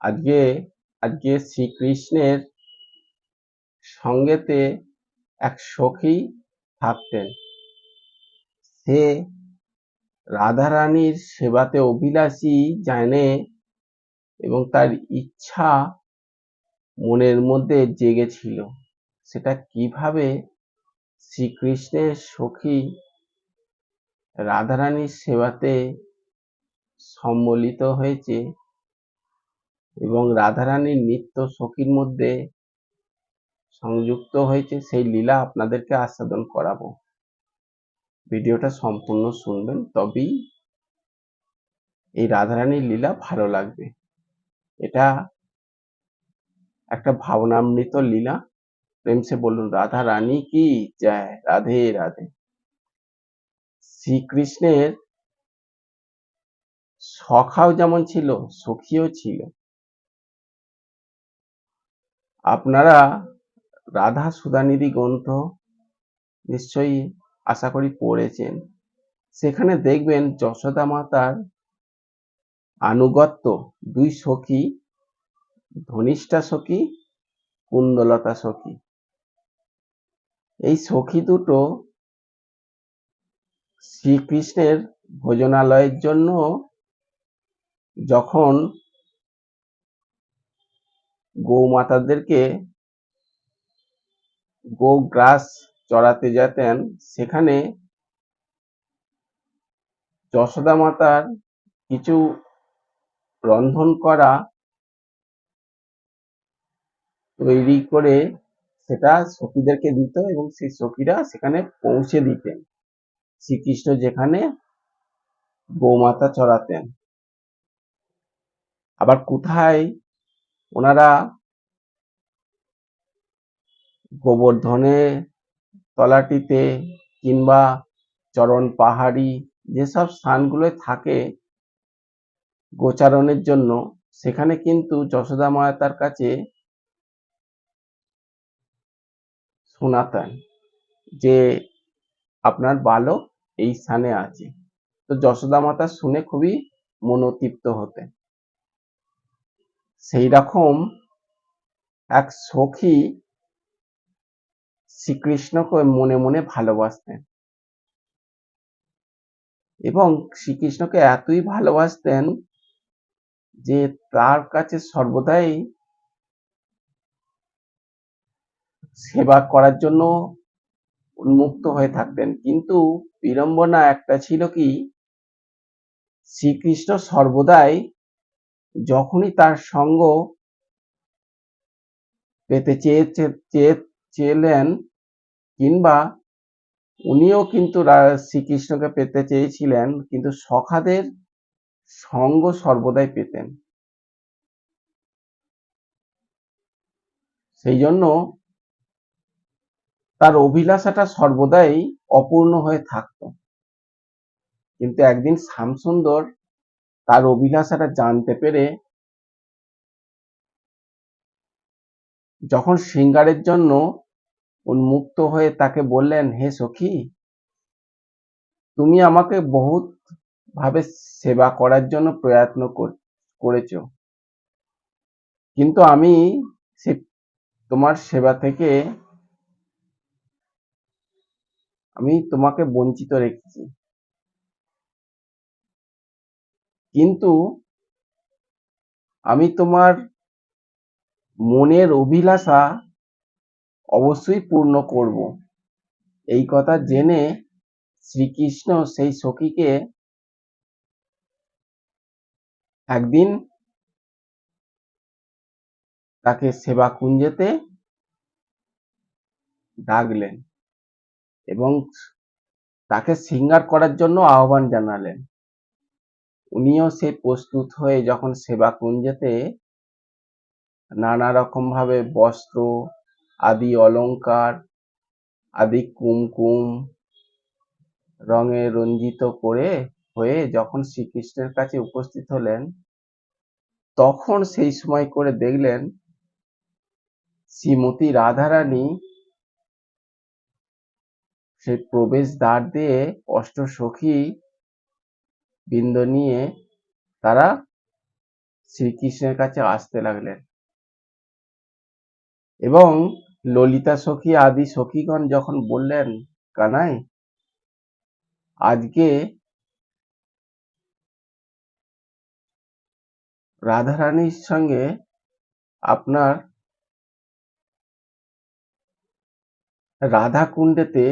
আজকে আজকে শ্রীকৃষ্ণের সঙ্গেতে এক সখী থাকতেন। সে রাধারানীর সেবাতে অভিলাষী জানে এবং তার ইচ্ছা মনের মধ্যে জেগেছিল সেটা কীভাবে শ্রীকৃষ্ণের সখী রাধারানীর সেবাতে সম্মিলিত হয়েছে এবং রাধারানীর নিত্য সখীর মধ্যে সংযুক্ত হয়েছে, সেই লীলা আপনাদেরকে আস্বাদন করাবো। ভিডিওটা সম্পূর্ণ শুনবেন, তবেই এই রাধারানীর লীলা ভালো লাগবে। এটা একটা ভাবনামৃত লীলা। প্রেম সে বলুন রাধা রানী কি? জয়, রাধে রাধে। শ্রীকৃষ্ণের সখাও যেমন ছিল, সখীও ছিল। আপনারা রাধা সুধানিধি গ্রন্থ নিশ্চয়ই আশা করি পড়েছেন। সেখানে দেখবেন যশোদা মাতার আনুগত্য, দুই সখী, ধনিষ্ঠা সখী, কুন্দলতা সখী। এই সখী দুটো শ্রীকৃষ্ণের ভোজনালয়ের জন্য যখন গৌমাতাদেরকে গোগ্রাস চড়াতে যেতেন। সেখানে যশোদা মাতার কিছু রন্ধন করা তৈরি করে সেটা সখীদেরকে দিত এবং সেই সখীরা সেখানে পৌঁছে দিতেন। শ্রীকৃষ্ণ যেখানে গৌমাতা চড়াতেন। আবার কোথায় ওনারা গোবর্ধনে তলাটিতে কিংবা চরণ পাহাড়ি যেসব স্থানগুলোয় থাকে গোচারণের জন্য, সেখানে কিন্তু যশোদা মাতার কাছে শোনাতেন যে আপনার বালক এই স্থানে আছে। তো যশোদা মাতা শুনে খুবই মনোতৃপ্ত হতেন। সেই রকম এক সখী শ্রীকৃষ্ণকে মনে মনে ভালোবাসতেন। এবং শ্রীকৃষ্ণকে এতই ভালোবাসতেন যে তার কাছে সর্বদাই সেবা করার জন্য উন্মুক্ত হয়ে থাকতেন। কিন্তু বিড়ম্বনা একটা ছিল কি, শ্রীকৃষ্ণ সর্বদাই যখনই তার সঙ্গ পেতে চেয়ে চেয়েলেন কিংবা উনিও কিন্তু শ্রীকৃষ্ণকে পেতে চেয়েছিলেন, কিন্তু সখাদের সঙ্গ সর্বদাই পেতেন। সেই জন্য তার অভিলাষাটা সর্বদাই অপূর্ণ হয়ে থাকত। কিন্তু একদিন শ্যামসুন্দর তার অভিলাষাটা জানতে পেরে যখন শৃঙ্গারের জন্য উন্মুক্ত হয়ে তাকে বললেন, হে সখী, তুমি আমাকে বহুত ভাবে সেবা করার জন্য প্রয়ত্ন করেছ। কিন্তু আমি সে তোমার সেবা থেকে আমি তোমাকে বঞ্চিত রেখেছি। কিন্তু আমি তোমার মনের অভিলাষা অবশ্যই পূর্ণ করব। এই কথা জেনে শ্রীকৃষ্ণ সেই সখীকে একদিন তাকে সেবা কুঞ্জেতে ডাকলেন এবং তাকে সিঙ্গার করার জন্য আহ্বান জানালেন। উনিও সে প্রস্তুত হয়ে যখন সেবা কুঞ্জেতে নানা রকম ভাবে বস্ত্র, আদি অলংকার, আদি কুমকুম রঙে রঞ্জিত করে হয়ে যখন শ্রীকৃষ্ণের কাছে উপস্থিত হলেন, তখন সেই সময় করে দেখলেন শ্রীমতী রাধারানী সেই প্রবেশ দ্বার দিয়ে অষ্ট সখী বৃন্দ নিয়ে তারা শ্রীকৃষ্ণের কাছে আসতে লাগলেন। এবং ললিতা সখী, আদি সখীগণ যখন বললেন, কানাই, আজকে রাধারানীর সঙ্গে আপনার রাধা কুণ্ডেতে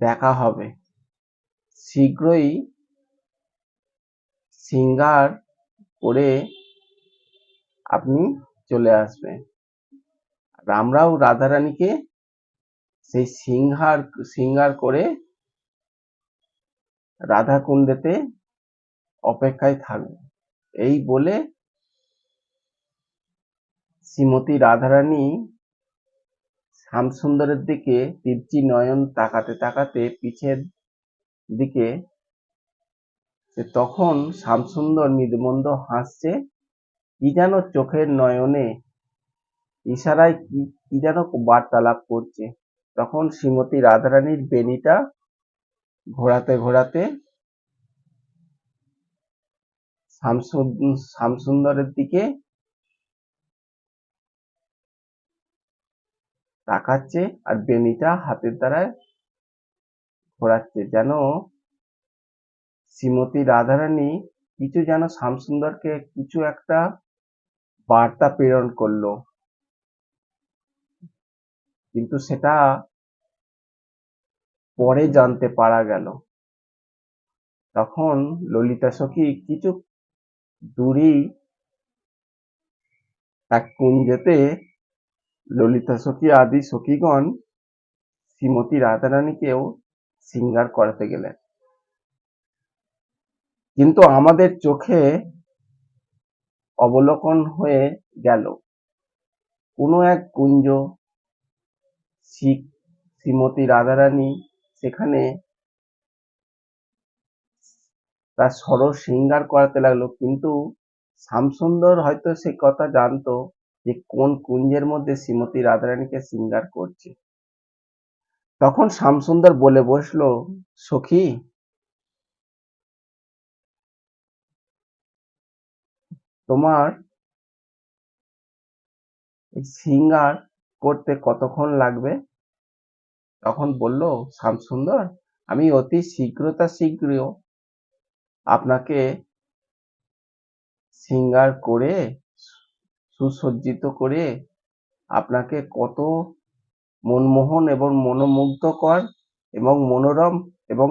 দেখা হবে। শীঘ্রই সিঙ্গার করে আপনি চলে আসবেন। আর আমরাও রাধারানীকে সেই সিংহার সিঙ্গার করে রাধা কুণ্ডেতে অপেক্ষায় থাকব এই বলে শ্রীমতী রাধারানী শ্যামসুন্দরের দিকে তীর্যি নয়ন তাকাতে তাকাতে পিছের দিকে তখন শ্যামসুন্দর মৃদুমন্দ হাসছে, কি যেন চোখের নয়নে ইশারায় কি কি যেন বার্তালাপ করছে। তখন শ্রীমতী রাধারানীর বেণীটা ঘোরাতে ঘোরাতে শামসুন্দরের দিকে তাকাচ্ছে আর বেণীটা হাতের দ্বারায় ঘোরাচ্ছে। যেন শ্রীমতী রাধারানী কিছু যেন শ্যামসুন্দরকে কিছু একটা বার্তা প্রেরণ করল। কিন্তু সেটা পরে জানতে পারা গেল। তখন ললিতা সখী কিছু দূরেই এক কুঞ্জেতে ললিতা সখী আদি সখীগণ শ্রীমতী রাধারানীকেও সিঙ্গার করাতে গেলেন। কিন্তু আমাদের চোখে অবলোকন হয়ে গেল। কোনো এক কুঞ্জ শ্রী- শ্রীমতী রাধারানী সেখানে তার সরস সিঙ্গার করাতে লাগল। কিন্তু শ্যামসুন্দর হয়তো সে কথা জানতো যে কোন কুঞ্জের মধ্যে শ্রীমতী রাধারানীকে সিঙ্গার করছে। তখন শ্যামসুন্দর বলে বসল, সখি! তোমার সিঙ্গার করতে কতক্ষণ লাগবে তখন বলল, শ্যামসুন্দর, আমি অতি শীঘ্রতা শীঘ্র আপনাকে সিঙ্গার করে সুসজ্জিত করে আপনাকে কত মনমোহন এবং মনোমুগ্ধকর এবং মনোরম এবং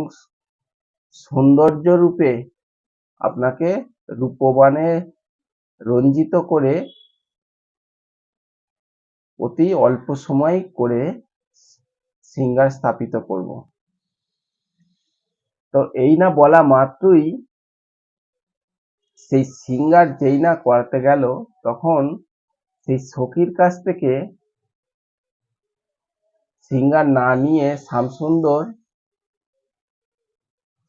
সৌন্দর্য রূপে আপনাকে রূপবানে রঞ্জিত করে অতি অল্প সময় করে সিঙ্গার স্থাপিত করব। তো এই না বলা মাত্রই সেই সিঙ্গার যেই না করাতে গেল, তখন সেই সখীর কাছ থেকে সিঙ্গার না নিয়ে শ্যামসুন্দর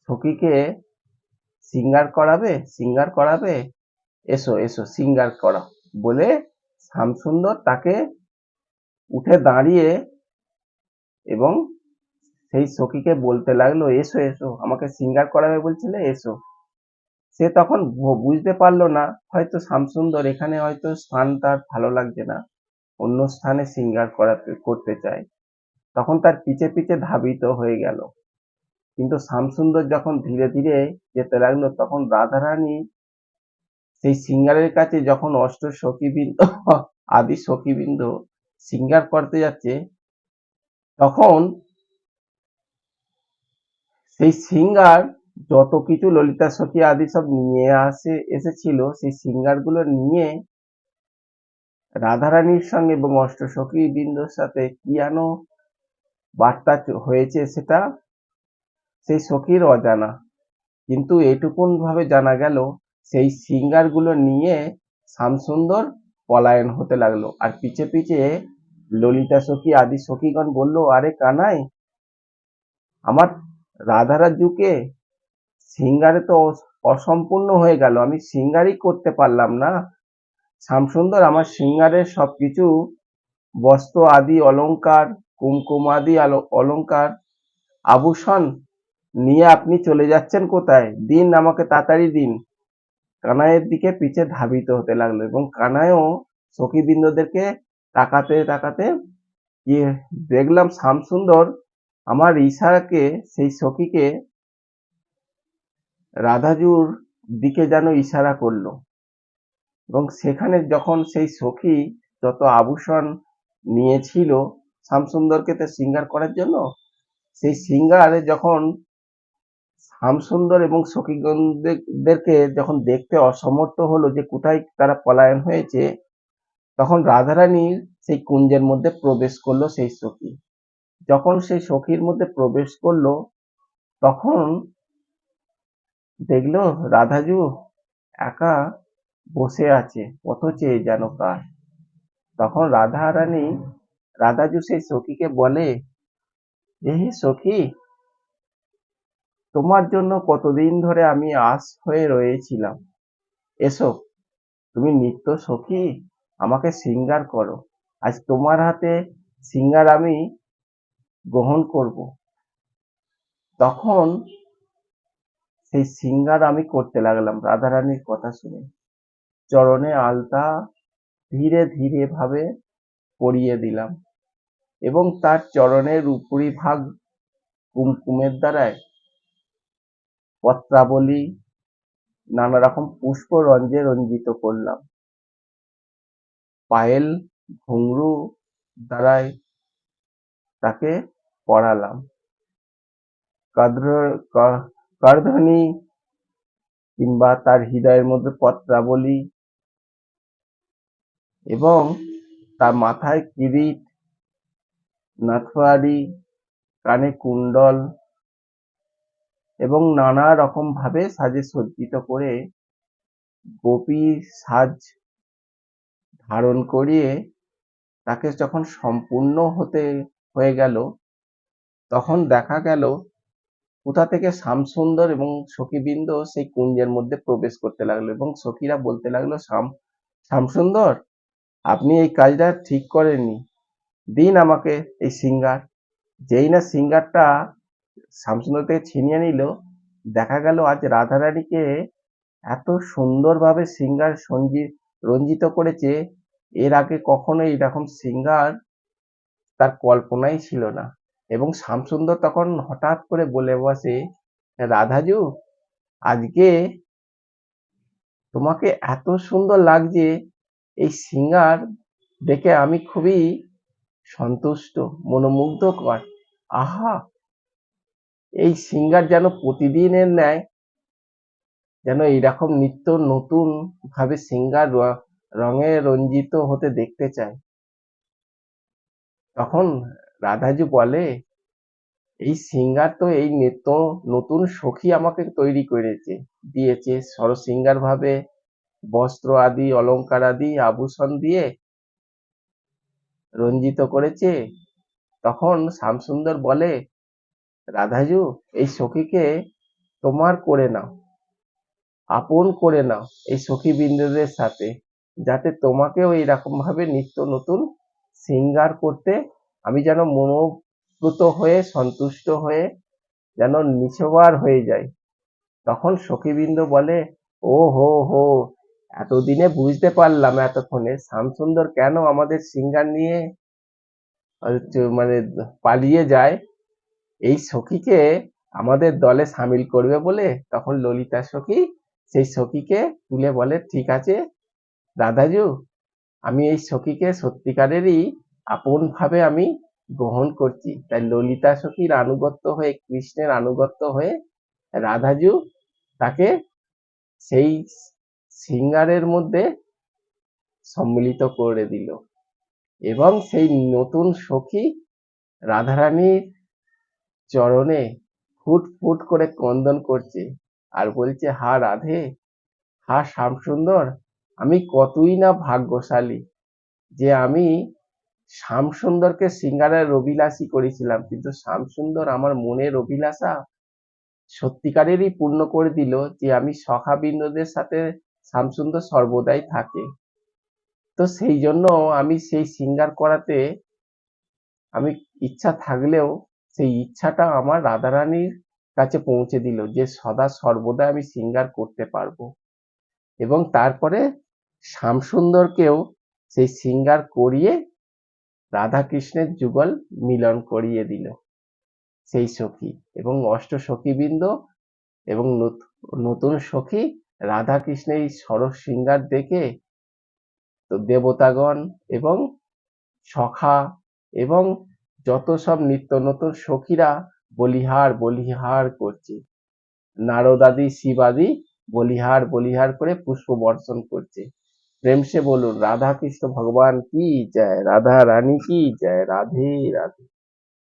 সখীকে সিঙ্গার করাবে সিঙ্গার করাবে? এসো এসো, সিঙ্গার করা বলে শ্যামসুন্দর তাকে উঠে দাঁড়িয়ে এবং সেই সখীকে বলতে লাগল, এসো এসো, আমাকে সিঙ্গার করাবে বলছিলে, এসো। সে তখন বুঝতে পারল না, হয়তো শ্যামসুন্দর এখানে হয়তো স্থান তার ভালো লাগছে না, অন্য স্থানে সিঙ্গার করাতে, করতে চায়। তখন তার পিছে পিছে ধাবিত হয়ে গেল। কিন্তু শ্যামসুন্দর যখন ধীরে ধীরে যেতে লাগল, তখন রাধারানী সেই সিঙ্গারের কাছে যখন অষ্ট সখীবৃন্দ আদি সখীবৃন্দ সিঙ্গার করতে যাচ্ছে, তখন সেই সিঙ্গার যত কিছু ললিতা সখী আদি সব নিয়ে আসে, এসেছিল, সেই সিঙ্গারগুলো নিয়ে রাধারানীর সঙ্গে এবং অষ্ট সখী বৃন্দর সাথে যেন বার্তা হয়েছে সেটা সেই সখীর অজানা। কিন্তু এটুকুন ভাবে জানা গেল, সেই সিঙ্গারগুলো নিয়ে শ্যামসুন্দর পলায়ন হতে লাগল। আর পিছে পিছে ললিতা সখী, আদি সখীগণ বলল, আরে কানাই, আমার রাধারাজুকে সিঙ্গারে তো অসম্পূর্ণ হয়ে গেল। আমি সিঙ্গারই করতে পারলাম না। শ্যামসুন্দর আমার সিঙ্গারের সবকিছু, বস্ত্র, আদি, অলংকার কুমকুম আদি আলো- অলংকার আভূষণ নিয়ে আপনি চলে যাচ্ছেন কোথায়? দিন আমাকে তাড়াতাড়ি দিন। কানাইয়ের দিকে পিছে ধাবিত হতে লাগল এবং কানাইও সখীবৃন্দদেরকে তাকাতে তাকাতে, কি দেখলাম শ্যামসুন্দর আমার ইশারাকে সেই সখীকে রাধাজুর দিকে যেন ইশারা করল। এবং সেখানে যখন সেই সখী যত আভূষণ নিয়েছিল শ্যামসুন্দরকে তো শৃঙ্গার করার জন্য, সেই শৃঙ্গার যখন শ্যামসুন্দর এবং সখীগণদেরকে যখন দেখতে অসমর্থ হলো যে কোথায় তারা পলায়ন হয়েছে, তখন রাধারানীর সেই কুঞ্জের মধ্যে প্রবেশ করল সেই সখী। যখন সেই সখীর মধ্যে প্রবেশ করল, তখন দেখল রাধাজু একা বসে আছে, অথচে যেন কার। তখন রাধা রানী রাধাজু সেই সখীকে বলে যে হে সখী, তোমার জন্য কতদিন ধরে আমি আস হয়ে রয়েছিলাম। এসো, তুমি নিত্য সখী, আমাকে সিঙ্গার করো। আজ তোমার হাতে সিঙ্গার আমি গ্রহণ করব। তখন সেই সিঙ্গার আমি করতে লাগলাম। রাধারানীর কথা শুনে চরণে আলতা ধীরে ধীরে ভাবে পরিয়ে দিলাম। এবং তার চরণের উপরি ভাগ কুমকুমের দ্বারায় পত্রাবলী নানা রকম পুষ্প রঞ্জে রঞ্জিত করলাম। পায়েল ঘুংরু দ্বারায় তাকে পড়ালাম। কাদ্র- কা- কিংবা তার হৃদয়ের মধ্যে পত্রাবলী এবং তার মাথায় কিরিট নাথওয়ারি কানে কুণ্ডল এবং নানা রকম ভাবে সাজে সজ্জিত করে গোপী সাজ ধারণ করিয়ে তাকে যখন সম্পূর্ণ হতে, হয়ে গেল, তখন দেখা গেল কোথা থেকে শ্যামসুন্দর এবং সখীবৃন্দ সেই কুঞ্জের মধ্যে প্রবেশ করতে লাগল এবং সখীরা বলতে লাগল, শ্যাম, শ্যামসুন্দর, আপনি এই কাজটা ঠিক করেননি। দিন আমাকে এই সিঙ্গার। যেই না সিঙ্গারটা শামসুন্দর থেকে ছিনিয়ে নিল, দেখা গেল আজ রাধারানীকে এত সুন্দরভাবে সিঙ্গার সঞ্জিত রঞ্জিত করেছে, এর আগে কখনো এরকম সিঙ্গার তার কল্পনাই ছিল না। এবং শামসুন্দর তখন হঠাৎ করে বলে বসে, রাধাজু, আজকে তোমাকে এত সুন্দর লাগছে, এই সিঙ্গার দেখে আমি খুবই সন্তুষ্ট, মনোমুগ্ধকর। আহা! এই সিঙ্গার যেন প্রতিদিনের ন্যায়, যেন এইরকম নিত্য নতুন ভাবে সিঙ্গার রঙে রঞ্জিত হতে দেখতে চাই তখন রাধাজু বলে, এই সিঙ্গার তো এই নিত্য নতুন সখী আমাকে তৈরি করেছে, দিয়েছে। সরসিঙ্গার ভাবে বস্ত্র আদি অলংকার আদি, আভূষণ দিয়ে রঞ্জিত করেছে। তখন শ্যামসুন্দর বলে, রাধাজু, এই সখীকে তোমার করে নাও। আপন করে নাও এই সখী বিন্দুদের সাথে, যাতে তোমাকেও এইরকম ভাবে নিত্য নতুন সিঙ্গার করতে আমি যেন মনোপ্রত হয়ে, সন্তুষ্ট হয়ে, যেন নিছবার হয়ে যাই। তখন সখীবৃন্দ বলে ও হো হো এতদিনে বুঝতে পারলাম এতক্ষণে, শ্যামসুন্দর কেন আমাদের সিঙ্গার নিয়ে মানে পালিয়ে যায়, এই সখীকে আমাদের দলে সামিল করবে বলে তখন ললিতা সখী সেই সখীকে তুলে বলে, ঠিক আছে দাদাজু, আমি এই সখীকে সত্যিকারেরই আপন ভাবে আমি গ্রহণ করছি। তাই ললিতা সখীর আনুগত্য হয়ে, কৃষ্ণের আনুগত্য হয়ে রাধাজু তাকে সেই সিঙ্গারের মধ্যে সম্মিলিত করে দিল। এবং সেই নতুন সখী রাধারানীর চরণে ফুট ফুট করে ক্রন্দন করছে আর বলছে, হা রাধে, হা শ্যামসুন্দর, আমি কতই না ভাগ্যশালী যে আমি শ্যামসুন্দরকে সিঙ্গারের অভিলাষী করেছিলাম। কিন্তু শ্যামসুন্দর আমার মনের অভিলাষা সত্যিকারেরই পূর্ণ করে দিল যে আমি সখা বিন্দুদের সাথে শ্যামসুন্দর সর্বদাই থাকে। তো সেই জন্য আমি সেই সিঙ্গার করাতে আমি ইচ্ছা থাকলেও সেই ইচ্ছাটা আমার রাধারানীর কাছে পৌঁছে দিল যে সদা সর্বদা আমি সিঙ্গার করতে পারব। এবং তারপরে শ্যামসুন্দরকেও সেই সিঙ্গার করিয়ে রাধা কৃষ্ণের যুগল মিলন করিয়ে দিল। সেই সখী এবং অষ্ট সখীবৃন্দ এবং নত- নতুন সখী রাধা কৃষ্ণের এই সরস সিঙ্গার দেখে তো দেবতাগণ এবং সখা এবং যত সব নিত্য নতুন সখীরা বলিহার বলিহার করছে। নারদাদি, শিবাদি বলিহার বলিহার করে পুষ্প বর্ষণ করছে। প্রেম সে বলুন রাধা কৃষ্ণ ভগবান, কি জয়? রাধা রানী, কি জয়? রাধে রাধে।